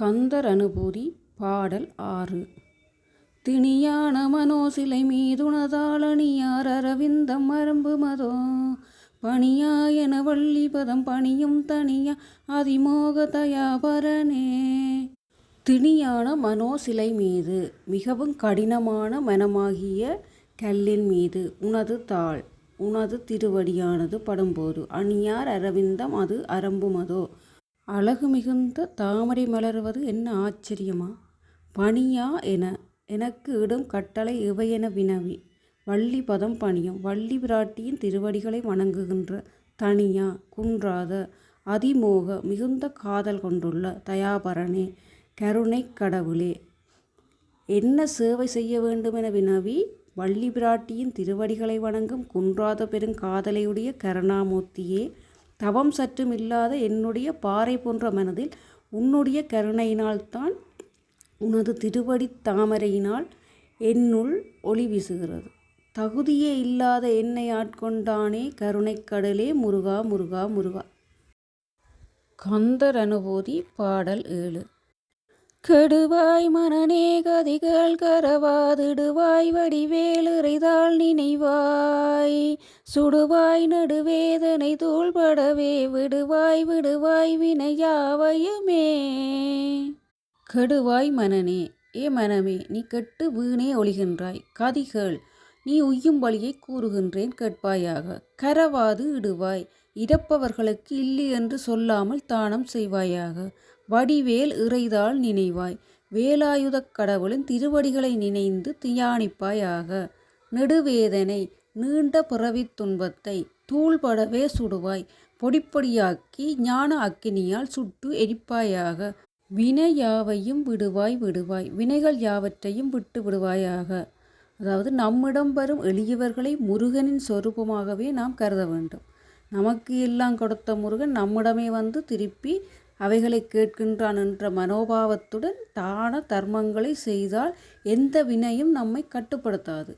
கந்தர் அனுபூதி பாடல் ஆறு. திணியான மனோசிலை மீதுனதாளணியார் அரவிந்தம் மரம்பு மதோ. பணியா என வள்ளிபதம் பணியும் தனியா அதிமோக தயாபரனே. திணியான மனோசிலை மீது மிகவும் கடினமான மனமாகிய கல்லின் மீது உனது தாள் உனது திருவடியானது படும்போது அணியார் அரவிந்தம் அது அரம்புமதோ அழகு மிகுந்த தாமரை மலர்வது என்ன ஆச்சரியமா? பணியா என எனக்கு இடும் கட்டளை இவையென வினவி. வள்ளி பதம் பணியும் வள்ளி பிராட்டியின் திருவடிகளை வணங்குகின்ற தனியா குன்றாத அதிமோக மிகுந்த காதல் கொண்டுள்ள தயாபரனே கருணை கடவுளே. என்ன சேவை செய்ய வேண்டுமென வினவி வள்ளி பிராட்டியின் திருவடிகளை வணங்கும் குன்றாத பெருங்காதலையுடைய கருணாமூர்த்தியே தவம் சற்றும் இல்லாத என்னுடைய பாறை போன்ற மனதில் உன்னுடைய கருணையினால்தான் உனது திருவடி தாமரையினால் என்னுள் ஒளி வீசுகிறது. தகுதியே இல்லாத என்னை ஆட்கொண்டானே கருணைக் கடலே முருகா முருகா முருகா. கந்தர் அனுபூதி பாடல் ஏழு. கெடுவாய் மனநே கதிகள் கரவாதிடுவாய் வடிவேலுரைதாள் நினைவாய். சுடுவாய் நடுவேதனை தூள்படவே விடுவாய் விடுவாய் வினையாவையுமே. கெடுவாய் மனனே ஏ மனமே நீ கெட்டு வீணே ஒழிகின்றாய் கதிகள் நீ உய்யும் வழியை கூறுகின்றேன் கேட்பாயாக. கரவாது இடுவாய் இறப்பவர்களுக்கு இல்லை என்று சொல்லாமல் தானம் செய்வாயாக. வடிவேல் இறைதால் நினைவாய் வேலாயுதக் கடவுளின் திருவடிகளை நினைந்து தியானிப்பாயாக. நெடுவேதனை நீண்ட பிறவித் துன்பத்தை தூள்படவே சுடுவாய். பொடிப்பொடியாக்கி ஞான அக்கினியால் சுட்டு எரிப்பாயாக. வினை யாவையும் விடுவாய் விடுவாய். வினைகள் யாவற்றையும் விட்டு விடுவாயாக. அதாவது நம்மிடம் வரும் எளியவர்களை முருகனின் சொரூபமாகவே நாம் கருத வேண்டும். நமக்கு எல்லாம் கொடுத்த முருகன் நம்மிடமே வந்து திருப்பி அவைகளை கேட்கின்றான் என்ற மனோபாவத்துடன் தான தர்மங்களை செய்தால் எந்த வினையும் நம்மை கட்டுப்படுத்தாது.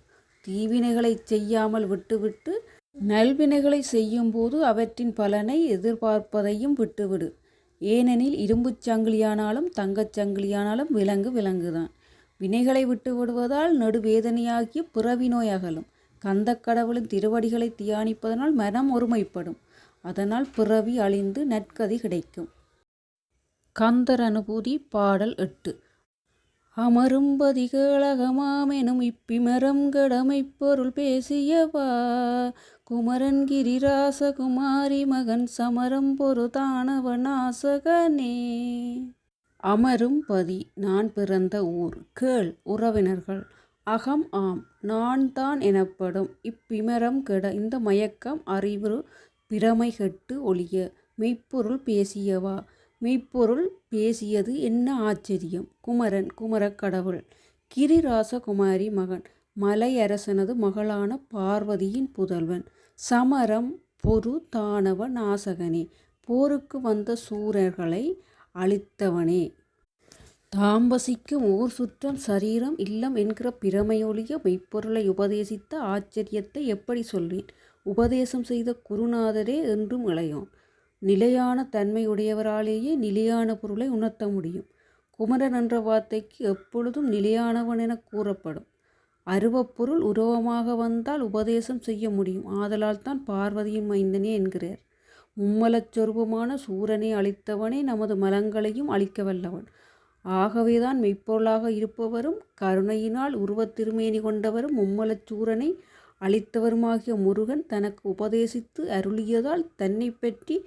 தீவினைகளை செய்யாமல் விட்டுவிட்டு நல்வினைகளை செய்யும்போது அவற்றின் பலனை எதிர்பார்ப்பதையும் விட்டுவிடு. ஏனெனில் இரும்புச் சங்கிலியானாலும் தங்கச் சங்கிலியானாலும் விலங்கு விலங்குதான். வினைகளை விட்டு விடுவதால் நடுவேதனையாகிய பிறவி நோய் அகலும். கந்தக்கடவுளின் திருவடிகளை தியானிப்பதனால் மனம் ஒருமைப்படும். அதனால் பிறவி அழிந்து நற்கதி கிடைக்கும். கந்தர் அனுபூதி பாடல் எட்டு. அமரும்பதிகளகமாமெனும் இப்பிமரம் கடமை பொருள் பேசியவா? குமரன் கிரிராச குமாரி மகன் சமரம் பொருதானவ நாசகனே அமரும் பதி நான் பிறந்த ஊர். கேள் உறவினர்கள். அகம் ஆம் நான் தான் எனப்படும். இப்பிமரம் கெட இந்த மயக்கம் அறிவு பிரமை கெட்டு ஒழிய மெய்ப்பொருள் பேசியவா? மெய்ப்பொருள் பேசியது என்ன ஆச்சரியம்? குமரன் குமரக்கடவுள் கிரிராசகுமாரி மகன். மலையரசனது மகளான பார்வதியின் புதல்வன். சமரம் பொரு தானவ நாசகனே. போருக்கு வந்த சூரர்களை அழித்தவனே. தாம்பசிக்கும் ஊர் சுற்றம் சரீரம் இல்லம் என்கிற பிரமையொழிய மெய்ப்பொருளை உபதேசித்த ஆச்சரியத்தை எப்படி சொல்வேன்? உபதேசம் செய்த குருநாதரே என்றும் இளையோன். நிலையான தன்மையுடையவராலேயே நிலையான பொருளை உணர்த்த முடியும். குமரன் என்ற வார்த்தைக்கு எப்பொழுதும் நிலையானவன் என கூறப்படும். அருவப்பொருள் உருவமாக வந்தால் உபதேசம் செய்ய முடியும். ஆதலால் தான் பார்வதியின் மைந்தனே என்கிறார். மும்மலச் சொருபமான சூரனை அழித்தவனே நமது மலங்களையும் அழிக்க வல்லவன். ஆகவேதான் மெய்ப்பொருளாக இருப்பவரும் கருணையினால் உருவத் திருமேனி கொண்டவரும் மும்மலச் சூரனை அளித்தவருமாகிய முருகன் தனக்கு உபதேசித்து அருளியதால் தன்னை பற்றி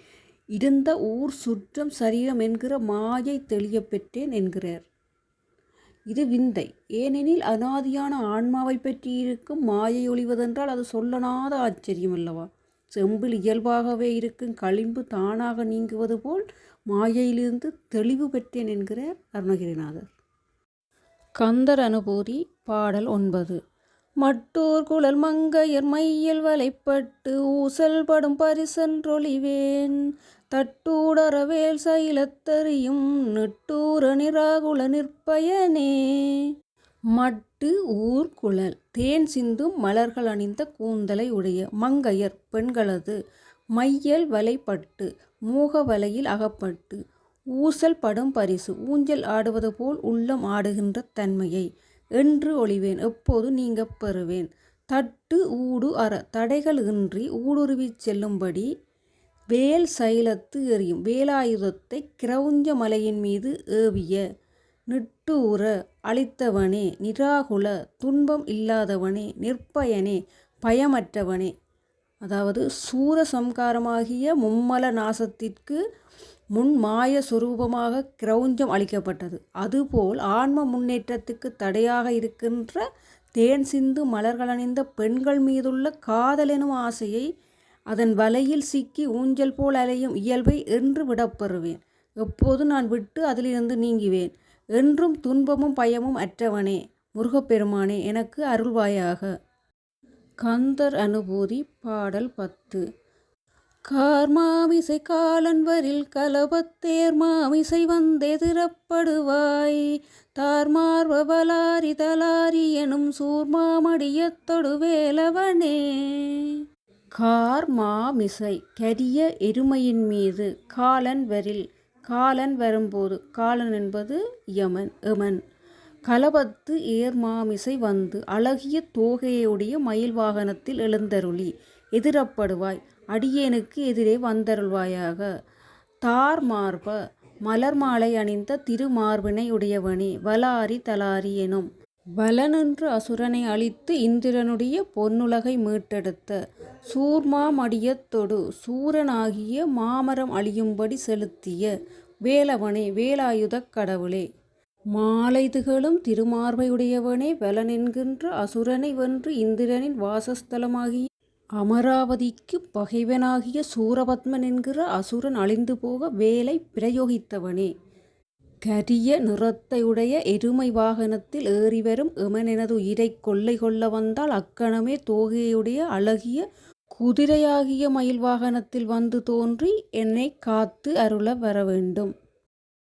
இருந்த ஊர் சுற்றம் சரீரம் என்கிற மாயை தெளிய பெற்றேன் என்கிறார். இது விந்தை. ஏனெனில் அனாதியான ஆன்மாவை பற்றி இருக்கும் மாயை ஒளிவதென்றால் அது சொல்லனாத ஆச்சரியம் அல்லவா? செம்பில் இயல்பாகவே இருக்கும் களிம்பு தானாக நீங்குவது போல் மாயையிலிருந்து தெளிவு பெற்றேன் என்கிறார் அருணகிரிநாதர். கந்தர் அனுபூதி பாடல் ஒன்பது. மட்டூர் குழல் மங்கையர் மையல் வலைப்பட்டு ஊசல் படும் பரிசன்றொழிவேன் தட்டூடரவேல் சைலத்தறியும் நெட்டூர நிராகுல நிற்பயனே. மட்டு ஊர் குழல் தேன் சிந்தும் மலர்கள் அணிந்த கூந்தலை உடைய மங்கையர் பெண்களது மையல் வலைப்பட்டு மூக வலையில் அகப்பட்டு ஊசல் படும் பரிசு ஊஞ்சல் ஆடுவது போல் உள்ளம் ஆடுகின்ற தன்மையை என்று ஒளிவேன். எப்போது நீங்க பெறுவேன்? தட்டு ஊடு அற. தடைகள் இன்றி ஊடுருவிச் செல்லும்படி வேல் சைலத்து எறியும். வேலாயுதத்தை கிரவுஞ்ச மலையின் மீது ஏவிய நிட்டூர அளித்தவனே நிராகுல துன்பம் இல்லாதவனே நிற்பயனே பயமற்றவனே. அதாவது சூர சம்காரமாகிய மும்மல நாசத்திற்கு முன் மாய சுரூபமாக கிரௌஞ்சம் அளிக்கப்பட்டது. அதுபோல் ஆன்ம முன்னேற்றத்துக்கு தடையாக இருக்கின்ற தேன் சிந்து மலர்களணிந்த பெண்கள் மீதுள்ள காதலெனும் ஆசையை அதன் வலையில் சிக்கி ஊஞ்சல் போல் அலையும் இயல்பை என்று விடப்பெறுவேன். எப்போது நான் விட்டு அதிலிருந்து நீங்குவேன்? என்றும் துன்பமும் பயமும் அற்றவனே முருகப்பெருமானே எனக்கு அருள்வாயாக. கந்தர் அனுபூதி பாடல் பத்து. கார்மாமிசை காலன்வரில் கலபத்தேர் மாமிசை வந்தெதிரப்படுவாய். தார்மார்வலாரி தலாரி எனும் சூர்மாமடியத்தொடு வேலவனே கார் மாமிசை கரிய எருமையின் மீது காலன் வரில் காலன் வரும்போது காலன் என்பது யமன் எமன் கலபத்து ஏர் மாமிசை வந்து அழகிய தோகையுடைய மயில் வாகனத்தில் எழுந்தருளி எதிரப்படுவாய். அடியேனுக்கு எதிரே வந்தருள்வாயாக. தார் மார்ப மலர் மாலை அணிந்த திருமார்பினை உடையவனே வலாரி தலாரி எனும். வலனென்று அசுரனை அழித்து இந்திரனுடைய பொன்னுலகை மீட்டெடுத்த. சூர்மாமடியத்தொடு சூரனாகிய மாமரம் அழியும்படி செலுத்திய. வேலவனே வேலாயுதக் கடவுளே. மாலைதுகளும் திருமார்பையுடையவனே வலனென்கின்ற அசுரனை வென்று இந்திரனின் வாசஸ்தலமாகிய அமராவதிக்கு பகைவனாகிய சூரபத்மன் என்கிற அசுரன் அழிந்து போக வேலை பிரயோகித்தவனே. கரிய நிறத்தையுடைய எருமை வாகனத்தில் ஏறிவரும் எமனெனது உயிரை கொள்ளை கொள்ள வந்தால் அக்கணமே தோகையுடைய அழகிய குதிரையாகிய மயில் வாகனத்தில் வந்து தோன்றி என்னை காத்து அருள வர வேண்டும்